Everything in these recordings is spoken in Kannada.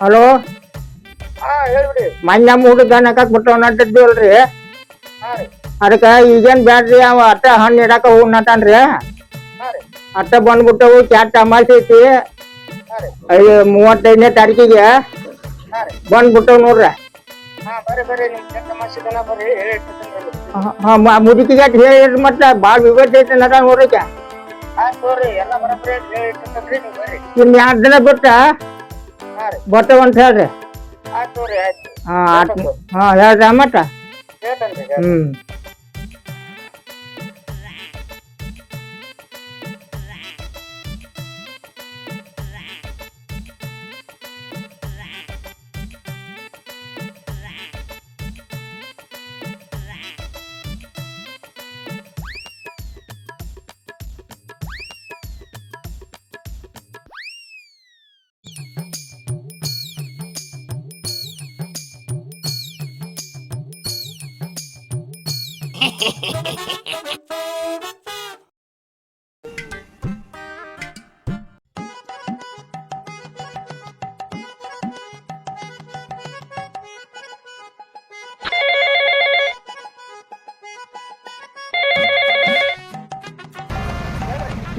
ಹಲೋ? ಮೊನ್ನೆ ಹುಡುಗ ನಕಾಕ್ ಬಿಟ್ಟು ನಟ್ಟಿದ್ವಲ್ರಿ ಹಾ ರೀ. ಅದಕ್ಕ ಈಗೇನ್ ಬ್ಯಾಡ್ರಿ ಅವ ಅಟ್ಟ ಹಣ್ಣು ಇಡಾಕ ಹೋಗ್ ನಟನ್ರಿ ಅಟ್ಟ ಬಂದ್ಬಿಟ್ಟವು ಕ್ಯಾಟ್ ಅಮಾಸಿ ಐತಿ. ಮೂವತ್ತೈದನೇ ತಾರೀಕಿಗೆ ಬಂದ್ಬಿಟ್ಟವು ನೋಡ್ರಿ. ಹೇಳಿ ಮುದುಕಿಗೆ ಹೇಳಿರಿ ಮತ್ತ ಬಾಳ್ ವಿವತ್ ಐತಿ ನಟ ನೋಡ್ರಿ ಹೇಳಿ ಇನ್ ಎರಡ್ ದಿನ ಬಿಟ್ಟ ಹಾ ಅಂತ ಹೇಳ್ರಿ. ಆಯ್ತು ಹಾ ಹೇಳ್ರಿ ಮತ್ತ ಹೇಳ್ತೇನ್ರಿ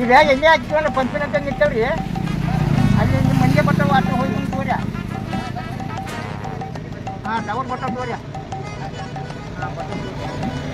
ಈಗ ಎಣ್ಣೆ ಹಾಕ್ತೀವಲ್ಲ ಪಂಪಿನ ಅಂತ ನಿಂತವ್ರಿ. ಅಲ್ಲಿ ನಿಮ್ಮ ಮನೆಗೆ ಬರ್ತಾವ ಅಷ್ಟು ಹೋಗಿ ಬಂದು ತೋರ್ಯ ಹಾಂ ಟವರ್ ಬರ್ತಾವ ತೋರ್ಯ ಹಾಂ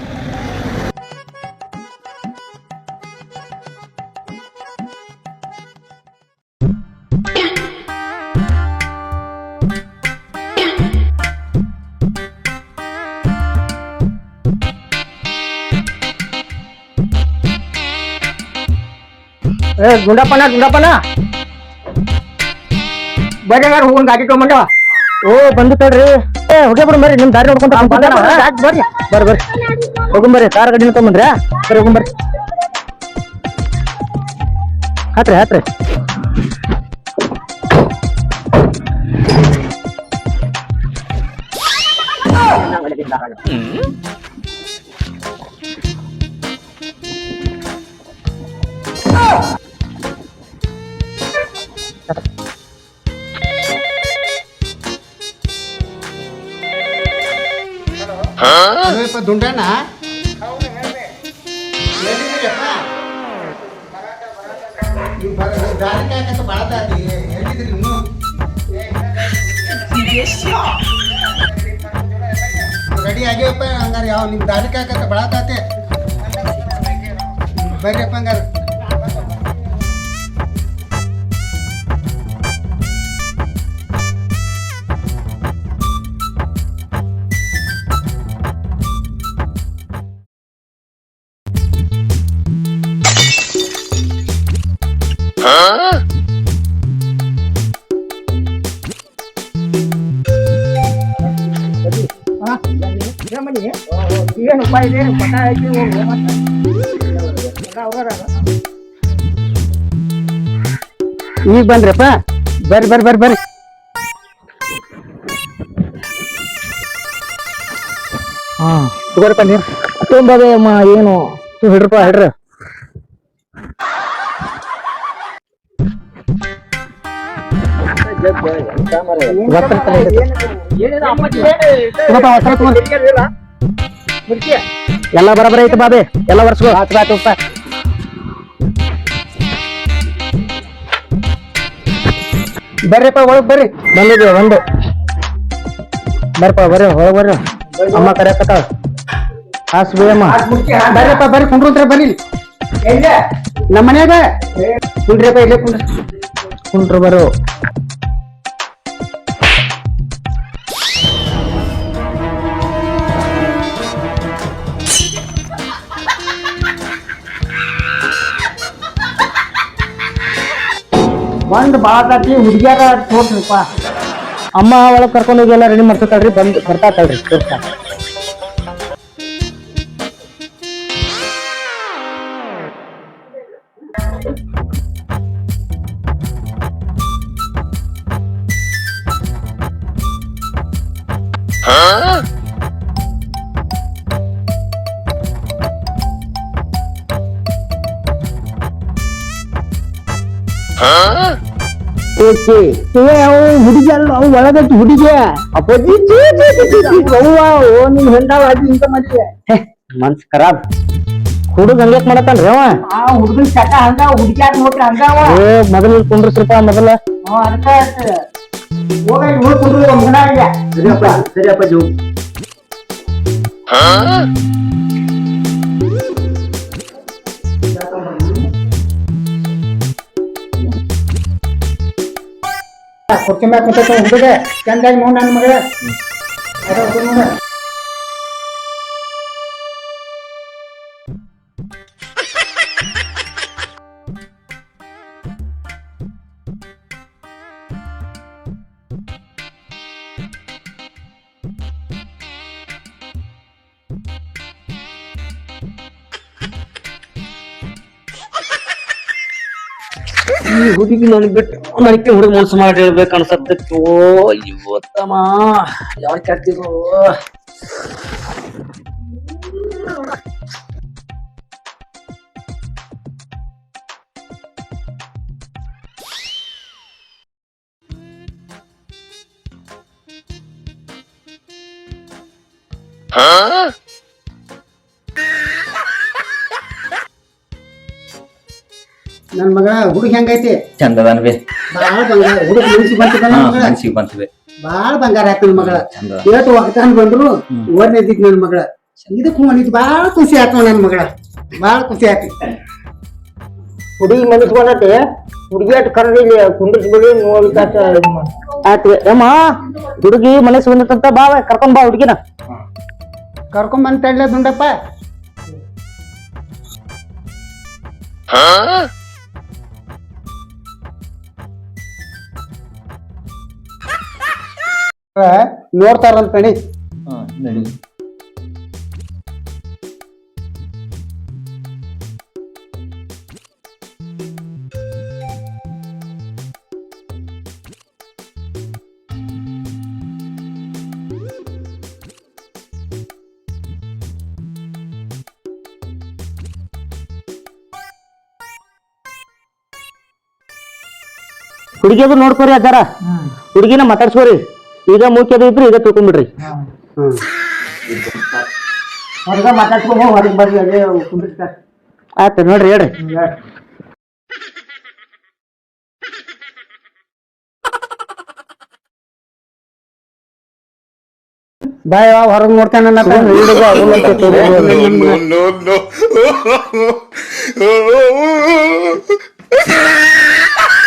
ಏ ಗುಂಡಪ್ಪನ ಗುಂಡಪ್ಪನ? ಬರ್ರಿ ಯಾರು ಹೋಗೋಣ ಗಾಡಿ ತಗೊಂಬಂದವ ಓ ಬಂದು ತಡ್ರಿ. ಏ ಹೋಗಿ ಬಿಡು ಬರ್ರಿ ನಿಮ್ ದಾರಿ ನೋಡ್ಕೊಂತ. ಬರ್ರಿ ಬರ್ರಿ. ಬರ್ರಿ ಹೋಗುಂಬರ್ರಿ ಕಾರ್ ಗಾಡಿ ತಗೊಂಬಂದ್ರ್ಯಾ ಬರ್ರಿ ಹೋಗುಂಬರ್ರಿ ಹತ್ರಿ ಹತ್ರಿ. ಎಲ್ಲಿದ್ದೀರಿ ನೀವು ರೆಡಿ ಆಗ್ಯವಪ್ಪ ಹಂಗಾರೆ. ಯಾವ ನಿಮ್ಮ ದಾರಿ ಕಾಯಕತ್ತ ಬಾಳತಾತೆ ಬರ್ರಿಯಪ್ಪ ಹಂಗಾರೆ. ಉಪಾಯ ಇದೆ ಪಟ ಹಾಕಿ ಹೋಗಿ. ಈಗ ಬಂದ್ರಪ್ಪ. ಬರ್ರಿ ಬರ್ರಿ ಬರ್ರಿ ಬರ್ರಿ. ಹಾ. ತಗೋರಪ್ಪ ನೀರು. ತುಂಬದೆ ಅಮ್ಮ ಏನು? ತು ಹಿಡ್ರಪ್ಪ ಹಿಡ್ರಿ. ಹೊಸ ತಗೊಂಡ್. ಮುದುಕಿ? ಎಲ್ಲ ಬರಬರ ಐತೆ ಬಾಬೆ ಎಲ್ಲ ವರ್ಷಗಳು ಬಾತ್ ಬಾತಪ್ಪ ಬರ್ರಿಪ್ಪ ಒಳಗ್ ಬರ್ರಿ. ಬಂದಿದ್ವಿ ಒಂದು ಬರ್ರಿಪ್ಪ ಬರ್ರಿ ಒಳಗ್ ಬರ್ರಿ. ಅಮ್ಮ ಕರೆಯಕತ್ತಾಳ ಹಾಸ್ ಬರ್ರಿಪ್ಪ ಬರ್ರಿ ಇಲ್ಲಿ. ಎಲ್ಲಿ? ನಮ್ಮ ಮನ್ಯಾಗ ಕುಂಡ್ರಿಯಪ್ಪ ಇಲ್ಲೇ ಕುಂಡ್ರಿ. ಕುಂಡ್ರು ಬರು. ಬಂದು ಭಾಳ ಹುಡುಗಿಯಾಗ ತೋರ್ಸ್ರಿಪ್ಪ ಅಮ್ಮ ಒಳಗೆ ಕರ್ಕೊಂಡು ಹೋಗಿ ರೆಡಿ ಮಾಡ್ಕೊತಾಳ್ರಿ ಬಂದು ಬರ್ತಾ ತಳ್ರಿ ತೋರ್ಸ್ತಾ Huh? ಓಕೆ ಅವು ಹುಡುಗಿ ಅಲ್ಲ ಅವು ಒಳಗಟ್ಟು ಹುಡುಗಿ? ಅಪ್ಪಾಜಿ ಅವ್ವ ಓ ನಿನ್ ಹೆಂಡವ ಹಾಕಿ ಇಂತ ಹೇ ಮನ್ಸ್ ಖರಾಬ್. ಹುಡುಗ ಹಂಗ ಮಾಡತ್ತಾನ್ರಿ ಅವ? ಆ ಹುಡುಗನ್ ಚಟ ಹಂಗ ಹುಡುಗ್ಯಾರ ನೋಡ್ರಿ ಹಂಗ ಅವ? ಏ ಮೊದಲ ಇಲ್ಲಿ ಕುಂಡ್ರಸ್ರಪ್ಪ ಮೊದಲ. ಅವ ಅರ್ಥ ಹೋಗಿ ಹೋಗಿ ಕುಂಡ್ರಿ ಕುರ್ಚಿ ಮ್ಯಾಗ ಕುಂತ ಹುಡುಗ. ಚಂದಾಗಿ ನೋಡ್ ನನ್ನ ಮಗಳ. ಅದ ನೋಡ ಹುಡುಗಿ ನನಗೆ ಬಿಟ್ಟು ನನಗೆ ಹುಡುಗ ಮನ್ಸು ಮಾಡಿ ಹೇಳ್ಬೇಕು ಅನ್ಸತ್ತಕ್ಕೆ ಓ ಇವತ್ತಮ್ಮ ಯಾವ ಕೆಟ್ಟಿದ್ರು ನನ್ ಮಗ ಹುಡುಗ ಹೆಂಗೈತಿ? ಚಂದದನ್ ಬಿ ಬಾಳ ಬಂಗಾರ. ಹುಡುಗ ಮನ್ಸಿಗೆ ಬಂತು ಹಾ ಮಗಳ? ಮನ್ಸಿಗೆ ಬಂತವೆ ಬಾಳ ಬಂಗಾರ ಆಯ್ತು ನನ್ ಮಗಳ. ಚಂದ. ಏಟು ಒಗ್ತಾನ ಬಂದ್ರು ಇದ್ದಿದ್ ನನ್ ಮಗಳ. ಇದಕ್ಕೂ ಮಾಡಿದ್ ಬಾಳ ಖುಷಿ ಆಯ್ತು ನನ್ ಮಗಳ. ಬಾಳ ಖುಷಿ ಆಯ್ತು. ಹುಡುಗಿ ಮನಸ್ ಬಂದೈತಿ. ಹುಡುಗಿ ಅಟ್ ಕರ್ದು ಇಲ್ಲಿ ಕುಂದ್ರಿಸ್ಬಿಡಿ ಆತ ಆಯ್ತು ಅಮ್ಮ ಹುಡುಗಿ ಮನಸ್ಸು ಬಂದತಂತ ಬಾ ಕರ್ಕೊಂಡ್ ಬಾ ಹುಡುಗಿನ. ಕರ್ಕೊಂಡ್ ಬಂದ್ ಹಾ ದುಂಡಪ್ಪ. ನೋಡ್ತಾರಂತ ಕಣಿ. ಹಾ ನಡಿ. ನೋಡ್ಕೋರಿ ಅಜ್ಜಾರ. ಹುಡುಗಿನ ಮಾತಾಡ್ಸ್ಕೋರಿ. ಈಗ ಮುಖ್ಯದ ಇದ್ರು ಈಗ ತಿಳ್ಕೊಂಡ್ಬಿಡ್ರಿ. ಹೊರಗ ಮಾತಾಡ್ಸ್ಕೊಂಡು ಹೊರಗೆ ಬರ್ರಿ ಅಲ್ಲೇ ಆಯ್ತು ನೋಡ್ರಿ ಹೇಳ್ರಿ. ಬಾಯ್ ಹೊರಗ್ ನೋಡ್ತಾನ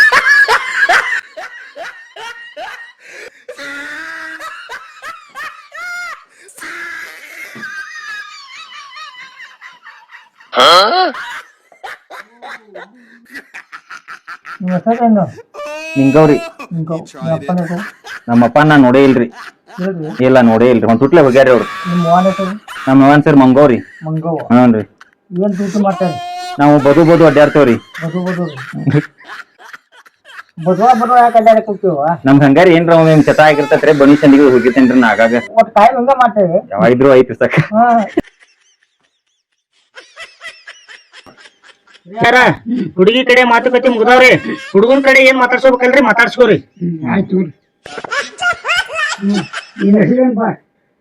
ನಿಮ್ಮ ನಿಂಗವ್ರಿ. ಅಪ್ಪನ ಹೆಸರು ನಮ್ಮಪ್ಪ ನಾ ನೋಡೇ ಇಲ್ರಿ. ಹೇಳ್ರಿ ಇಲ್ಲ ನೋಡೇ ಇಲ್ರಿ. ಒಂದ್ ಹೋಗ್ಯಾರಿ ಅವ್ರು. ನಿಮ್ಮ ಮೋಹನ್ ಹೆಸರು ನಮ್ಮ ಅವನ್ ಸರ್ ಮಂಗವ್ರಿ. ಮಂಗವ್ವ ಹ್ಞೂನ್ರಿ. ಏನ್ ಮಾಡ್ತಾರೆ? ನಾವು ಬದು ಬದು ಅಡ್ಡಾಡ್ತೇವ್ರಿ ಬದು ಬದು. ಬದುವ ಬದುವ ಯಾಕೆ ಅಡ್ಡಾಡಕ್ ಹೋಗ್ತೀವ? ನಮ್ಗ್ ಹಂಗಾರಿ ಏನ್ರ ಒಮ್ಮೆ ಹಿಂಗ್ ಚಟ ಆಗಿರ್ತೈತ್ರಿ ಬನಿ ಚಂದಿಗೆ ಹೋಗಿರ್ತೇನ್ರಿ ನಾ ಆಗಾಗ. ಒಟ್ಟು ಹಂಗ ಮಾಡ್ತೇವೆ. ಯಾವ ಇದ್ರು ಐತಿ ಸಾಕ. ಹಾ. ಯಾರ ಹುಡುಗಿ ಕಡೆ ಮಾತುಕತೆ ಮುಗ್ದಾವ್ರಿ. ಹುಡುಗನ ಕಡೆ ಏನ್ ಮಾತಾಡ್ಸ್ಕೋಬೇಕಲ್ರಿ? ಮಾತಾಡ್ಸ್ಕೋರಿ. ಆಯ್ತು ನಿನ್ನ ಹೆಸರೇನಪ್ಪ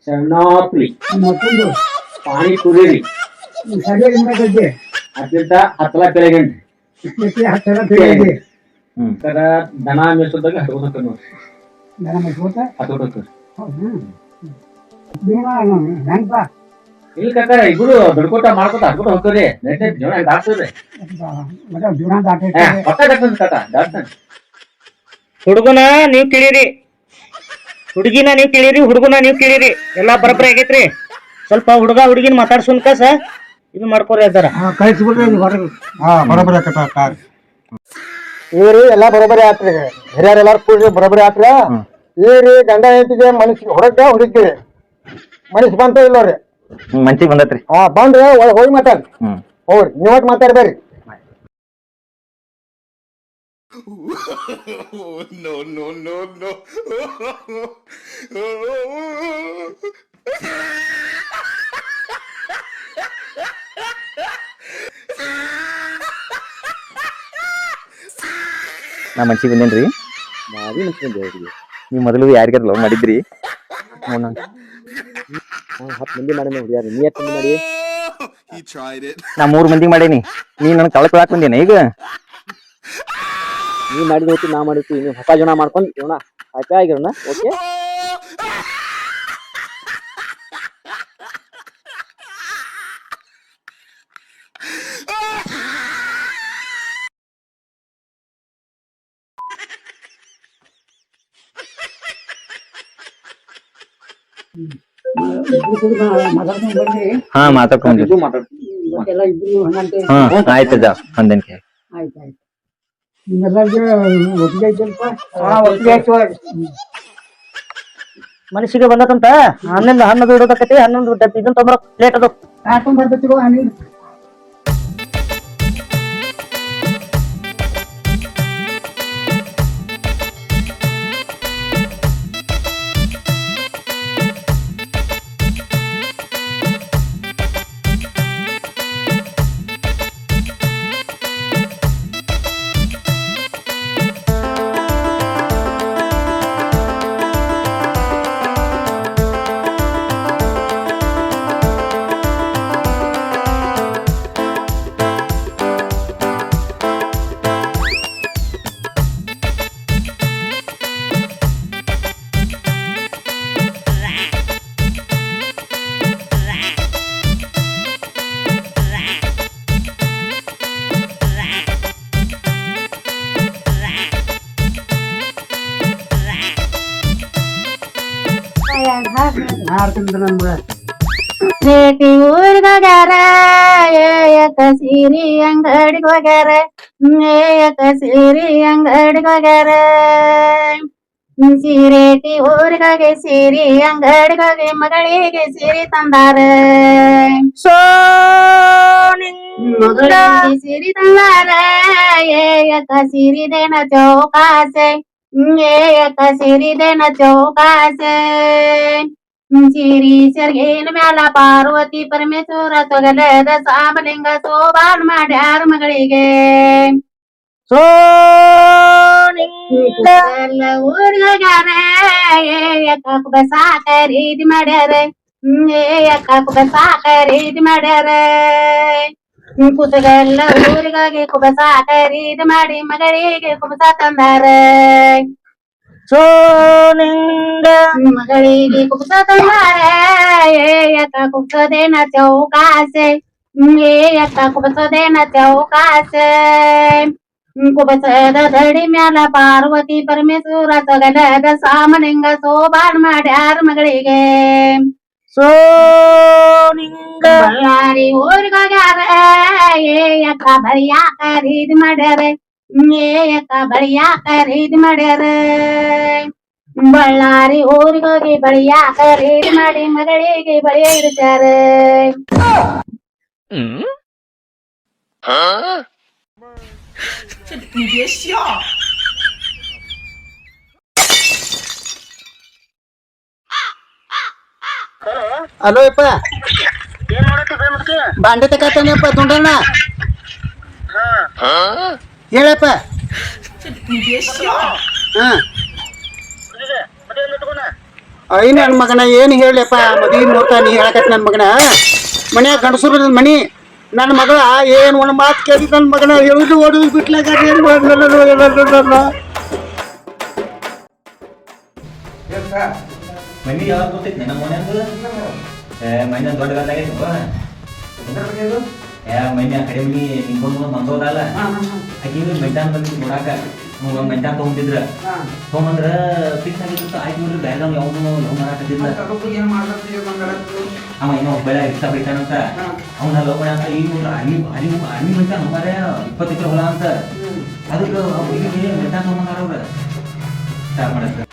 ಸಣ್ಣಾಪ್ಲಿ ಮತ್ತೊಂದು. ಪಾನಿಪುರಿ ರೀ ಸರಿಯಾಗಿ ಗದ್ದೆ ಅದ್ರಿಂದ ಹತ್ತಲ ಸರ ದನ ಮೇಸೋದಾಗ ಹತ್ಕೋತ ನೋಡ್ರಿ. ಹೌದು? ಭೀಮಾ ಹೆಂಗಪ್ಪ ಇಲ್ಲಿ ಕಾಕ ಇಬ್ರು ದುಡ್ಕೋಟ ಮಾಡ್ಕೋತ ಹತ್ಕೋತ ಹೋಗ್ತವ್ರಿ ನೆಟ್ ಜೀವನ ದಾಟ್ತದ್ರಿ ಮತ್ತೆ ಜೀವನ ದಾಟೈತೆ ಪಕ್ಕ ದಾಟ್ತದ ಕಾಕ ದಾಟ್ತಾನ ಹುಡುಗನ ನೀವ್ ಕೇಳಿರಿ. ಹುಡುಗಿನ ನೀವ್ ಕೇಳಿರಿ ಹುಡುಗನ ನೀವ್ ಕೇಳಿರಿ. ಎಲ್ಲಾ ಬರಬ್ರಿ ಆಗೈತ್ರಿ. ಸ್ವಲ್ಪ ಹುಡುಗ ಹುಡುಗಿನ ಮಾತಾಡ್ಸೋನ್ ಕಸ. ಇದು ಮಾಡ್ಕೋರಿ ಅದಾರ. ಕಳಿಸ್ಬಿಡ್ರಿ ಅಲ್ಲಿ ಹೊರಗೆ ಹಾ ಬರೋಬರ ಕಾರ್. ಇವ್ರಿ ಎಲ್ಲಾ ಬರೋಬರಿ ಆತ್ರಿ. ಹಿರಿಯರ್ ಎಲ್ಲಾರು ಕೂಡ್ರಿ ಬರೋಬರಿ ಆತ್ರ. ಇವ್ರಿ ಗಂಡ ಹೆಂಡತಿಗೆ ಮನಸ್ಸಿಗೆ ಹೊರಗೆ ಹುಡುಕ್ತೀರಿ ಮನಸ್ಸು ಬಂತ ಇಲ್ಲೋರಿ ಮಂಚಿಗೆ ಬಂದತ್ರಿ ಹಾ ಬಂದ್ರೆ ಒಳಗೆ ಹೋಗಿ ಮಾತಾಡ್ರಿ ಹ್ಮ್ ಹೋಗ್ರಿ ನೀವಟ್ ಮಾತಾಡ್ಬೇರಿ ನಾ ಮಂಚಿಗೆ ಬಂದೇನ್ರಿ ಭಾರಿ ಮನುಷ್ಯನಿದೆ ಅವ್ರಿಗೆ ನೀವು ಮೊದಲು ಯಾರಿಗಾರ ಲವ್ ಮಾಡಿದ್ರಿ ನೋಡೋಣ ಹತ್ತು ಮಂದಿ ಮಾಡೇನಿ ಹುಡುಗ್ಯಾರ. ನೀ ಎಷ್ಟು ಮಂದಿ ಮಾಡಿ He tried it. ನಾ ಮೂರು ಮಂದಿಗೆ ಮಾಡೇನಿ. ನೀ ನನ್ ಬಂದೇನ ಈಗ? ನೀ ಮಾಡಿದ ಹೋಗ್ತಿ ನಾ ಮಾಡಿರ್ತೀವಿ ನೀವು ಹೊಸ ಜನ ಮಾಡ್ಕೊಂಡು ಹ್ಯಾಪಿ ಆಗಿರೋಣ ಓಕೆ ಹಾ ಮಾತಾಡ್ಕೊಂಡು ಇವತ್ತೆಲ್ಲ ಇಬ್ರು ಹಂಗಂತೆ. ಹಾ ಆಯ್ತದ ಒಂದೇನ್ ಕೈ ಆಯ್ತು ಆಯ್ತು ನಿಮ್ಮೆಲ್ಲರಿಗೆ ಒಪ್ಪಿಗೆ ಐತಲ್ಪ ಹಾ ಒಪ್ಪಿಗೆ ಆಯ್ತು ಮನಸ್ಸಿಗೆ ಬಂದತಂತ ಹನ್ನೊಂದು ಹನ್ನೊಂದು ಇಡೋದಕ್ಕೈತಿ ಹನ್ನೊಂದು ಇದನ್ನ ತೊಂಬರ ಪ್ಲೇಟ್ ಅದು. ಹಾಕೊಂಡ್ ಬರ್ಬೇಕು ಹಾಡ್ತಿದ್ರು ನನ್ ಮಗ ಭೇಟಿ ಊರಿಗ್ ಹೋಗ್ಯಾರ ಏಯಕ ಸೀರಿ ಅಂಗಡಿಗ್ ಹೋಗ್ಯಾರ ಏಯಕ ಸೀರಿ ಅಂಗಡಿಗ್ ಹೋಗ್ಯಾರ ಸೀರೇಟಿ ಊರಿಗ್ ಹೋಗಿ ಸೀರಿ ಅಂಗಡಿಗ್ ಹೋಗಿ ಮಗಳಿಗೆ ಸೀರೆ ತಂದಾರ ಸೋ ಮಗಳಿಗೆ ಸೀರೆ ತಂದಾರ ಏಯಕ ಸೀರಿದೇನ ಚೌಕಾಸೆ ಏಯಕ ಸೀರಿದೇನ ಚೌಕಾಸೆ. ಚಿರಿ ಸೆರ್ಗೇನ ಮ್ಯಾಲ ಪಾರ್ವತಿ ಪರಮೇಶ್ವರ ತೊಗಲದ ಸಾಮಲಿಂಗ ಸೋಬಾನ್ ಮಾಡ್ಯಾರ ಮಗಳಿಗೆ. ಸೋ ಊರ್ಗಾರ ಕುಬಸ ಖರೀದಿ ಮಾಡ್ಯಾರ. ಕುಬಸ ಖರೀದಿ ಮಾಡ್ಯಾರ. ಕುಸಗೆಲ್ಲ ಊರಿಗಾಗಿ ಕುಬಸ ಖರೀದಿ ಮಾಡಿ ಮಗಳಿಗೆ ಕುಬಸ ತಂದಾರ ಸೋನಿಂಗ ಮಗಳಿಗೆ ಕುಬ್ಸ ತಂದಾರೆ ಏಯಕ್ಕ ಕುಬ್ಸದೇನ ಚೌಕಾಸೆ ಏಯಕ್ಕ ಕುಬ್ಸದೇನ ಚೌಕಾಸೆ ಕುಬಸದ ದಡಿ ಮ್ಯಾಲ ಪಾರ್ವತಿ ಪರಮೇಶ್ವರ ತೊಗಲದ ಸಾಮಲಿಂಗ ಸೋಬಾನ್ ಮಾಡ್ಯಾರ ಮಗಳಿಗೆ ಸೋನಿಂಗ ಬಳ್ಳಾರಿ ಊರಿಗೋಗ್ಯಾರ ಏಯಕ್ಕ ಬಳಿಯ ಖರೀದಿ ಮಾಡ್ಯಾರ ಏಯಕ್ಕ ಬಳಿಯ ಖರೀದಿ ಮಾಡ್ಯಾರ ಬಳ್ಳಾರಿ ಊರಿಗೆ ಹೋಗಿ ಬಳಿಯ ಖರೀದಿ ಮಾಡಿ ಮಗಳಿಗೆ ಬಳಿಯ ಇಡ್ತಾರ ಅಲೋ ಯಪ್ಪ. ಬಾಂಡೆ ತಕತಾನೆಪ್ಪ ತುಂಡಣ್ಣ ಹೇಳಪ್ಪ. ಹಾ. ಐ ನನ್ನ ಮಗನ ಏನು ಹೇಳಪ್ಪ ಮದುವೆ ನೋಡ್ತಾ ನೀ ಹೇಳಕತ್ ನನ್ನ ಮಗನ? ಮನ್ಯಾಗ ಗಂಡಸರು ಮನಿ ನನ್ನ ಮಗಳ ಏನ್ ಒಂದು ಮಾತು ಕೇಳಿ ನನ್ನ ಮಗನ ಹೇಳುದು ಓಡುದು ಬಿಟ್ಲಾಗ ಏನ್ ಮಾಡ್ದಲ್ಲ ಮನಿ ಯಾವಾಗ ಗೊತ್ತೈತಿ ನಮ್ಮ ಮನೆಯಂದು ಏ ಮನೆ ದೊಡ್ಡ ಗದ್ದಾಗೈತಿ ಏ ಮನೆ ಆ ಕಡೆ ಮನಿ ನಿಂಗೊಂದು ಮಂದೋದಲ್ಲ ಆಕಿ ಮೆಂಟಾನ್ ಬಂದಿದ್ದು ನೋಡಾಕ ಮೆಂಟಾನ್ ತಗೊಂಡಿದ್ರ ತಗೊಂಬಂದ್ರ ಫಿಕ್ಸ್ ಆಗಿತ್ತು ಆಯ್ತು ನೋಡ್ರಿ ಬೇರೆ ನಾವು ಯಾವ್ದು ಲವ್ ಮಾಡಾಕತ್ತಿಲ್ಲ ಅವ ಏನೋ ಬೆಳೆ ಇಷ್ಟ ಬಿಡ್ತಾನಂತ ಅವನ ಲವ್ ಮಾಡ ಅಂತ ಈಗ ನೋಡ್ರಿ ಆರ್ಮಿ ಭಾರಿ ಆರ್ಮಿ ಮೆಂಟಾನ್ ಮಾರೇ ಇಪ್ಪತ್ತು ಎಕರೆ ಹೊಲ ಅಂತ ಅದಕ್ಕೆ ಮೆಂಟಾನ್ ತಗೊಂಬಂದಾರ ಅವ್ರ ಸ್ಟಾರ್ಟ್ ಮಾಡಕ್ಕೆ